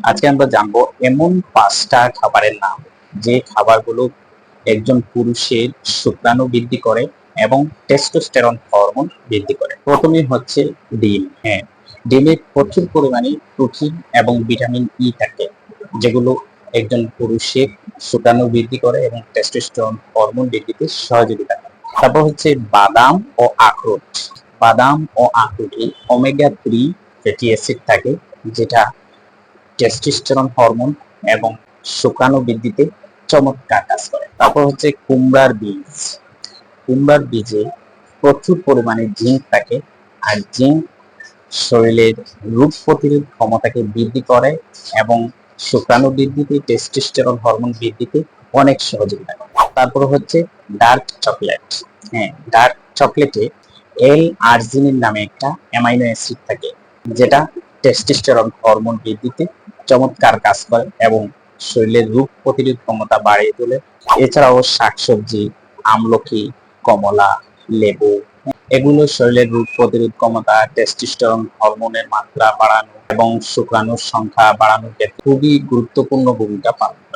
আজকে আমরা জানব এমন পাঁচটা খাবারের নাম, যে খাবারগুলো একজন পুরুষের শুক্রাণু বৃদ্ধি করে এবং টেস্টোস্টেরন হরমোন বৃদ্ধি করে। প্রথমে হচ্ছে ডিম। হ্যাঁ ডিমে প্রচুর পরিমাণে প্রোটিন এবং ভিটামিন ই থাকে, যেগুলো একজন পুরুষের শুক্রাণু বৃদ্ধি করে এবং টেস্টোস্টেরন হরমোন বৃদ্ধিতে সহযোগিতা করে। তারপর হচ্ছে বাদাম ও আখরোট। বাদাম ও আখরোটে ওমেগা থ্রি ফ্যাটি অ্যাসিড থাকে, যেটা টেস্টোস্টেরন হরমোন এবং শুক্রাণু বৃদ্ধিতে চমৎকার কাজ করে। তারপর হচ্ছে কুমড়ার বীজ। কুমড়ার বীজে প্রচুর পরিমাণে জিঙ্ক থাকে আর জিঙ্ক শরীরের রোগ প্রতিরোধ ক্ষমতাকে বৃদ্ধি করে এবং শুক্রাণু বৃদ্ধিতে টেস্টোস্টেরন হরমোন বৃদ্ধিতে অনেক সহযোগিতা করে। তারপর হচ্ছে ডার্ক চকলেট হ্যাঁ ডার্ক চকলেটে এল আর্জিনিন নামে একটা অ্যামাইনো অ্যাসিড থাকে, যেটা টেস্টোস্টেরন হরমোন বৃদ্ধিতে চমৎকার কাজ করে এবং শরীরের রোগ প্রতিরোধ ক্ষমতা বাড়িয়ে তোলে এছাড়াও শাকসবজি, আমলকি, কমলা, লেবু, এগুলো শরীরের রোগ প্রতিরোধ ক্ষমতা টেস্টোস্টেরন হরমোনের মাত্রা বাড়ানো এবং শুক্রাণুর সংখ্যা বাড়ানোর খুবই গুরুত্বপূর্ণ ভূমিকা পালন।